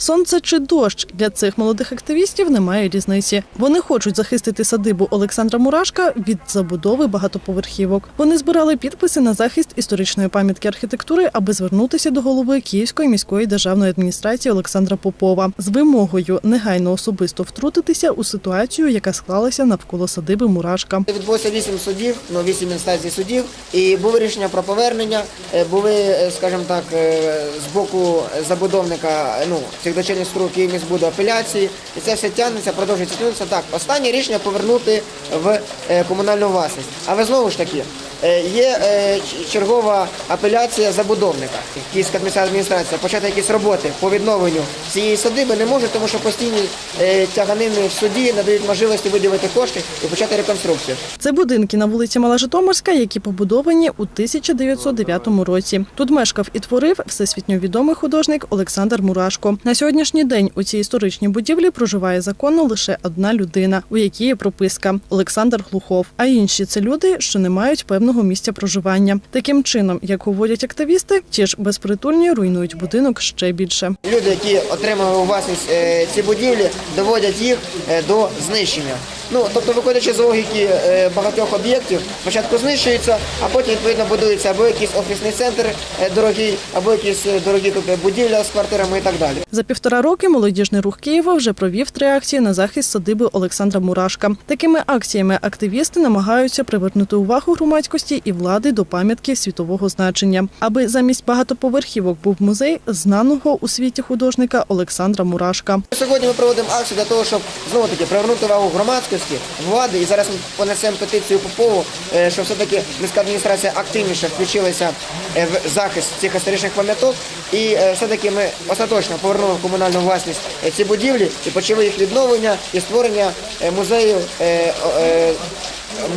Сонце чи дощ для цих молодих активістів немає різниці. Вони хочуть захистити садибу Олександра Мурашка від забудови багатоповерхівок. Вони збирали підписи на захист історичної пам'ятки архітектури, аби звернутися до голови Київської міської державної адміністрації Олександра Попова з вимогою негайно особисто втрутитися у ситуацію, яка склалася навколо садиби Мурашка. Відбулося вісім судів, ну вісім інстанцій судів, і було рішення про повернення. е, Були, е, скажімо так, е, з боку забудовника ну цих дочерніх струк Київміськбуду апеляції, і це все тягнеться, продовжується тягнеться. Так, останнє рішення повернути в е, комунальну власність. Але знову ж таки. Е, Є е, чергова апеляція забудовника, Київська адміністрація, почати якісь роботи по відновленню цієї садиби не може, тому що постійні е, тяганини в суді надають можливості виділити кошти і почати реконструкцію. Це будинки на вулиці Мала Житомирська, які побудовані у 1909 році. Тут мешкав і творив всесвітньо відомий художник Олександр Мурашко. На сьогоднішній день у цій історичній будівлі проживає законно лише одна людина, у якій є прописка Олександр Глухов. А інші це люди, що не мають певного місця проживання. Таким чином, як говорять активісти, ті ж безпритульні руйнують будинок ще більше. Люди, які отримали у власність е, ці будівлі, доводять їх е, до знищення. Ну тобто, виходячи з логіки е, багатьох об'єктів, спочатку знищуються, а потім відповідно будується або якийсь офісний центр е, дорогий, або якісь е, дорогі будівля з квартирами і так далі. За півтора роки молодіжний рух Києва вже провів три акції на захист садиби Олександра Мурашка. Такими акціями активісти намагаються привернути увагу громадськості і влади до пам'ятки світового значення, аби замість багатоповерхівок був музей знаного у світі художника Олександра Мурашка. Сьогодні ми проводимо акцію для того, щоб знову таки привернути увагу громадськості, влади. І зараз ми понесемо петицію Попову, що щоб все-таки міська адміністрація активніше включилася е, в захист цих історичних пам'яток. І е, все-таки ми остаточно повернули в комунальну власність е, ці будівлі і почали їх відновлення і створення е, музею.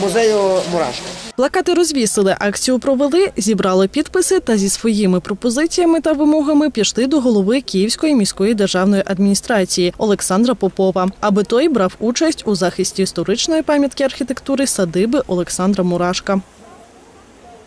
Музею Мурашка. Плакати розвісили, акцію провели, зібрали підписи та зі своїми пропозиціями та вимогами пішли до голови Київської міської державної адміністрації Олександра Попова, аби той брав участь у захисті історичної пам'ятки архітектури садиби Олександра Мурашка.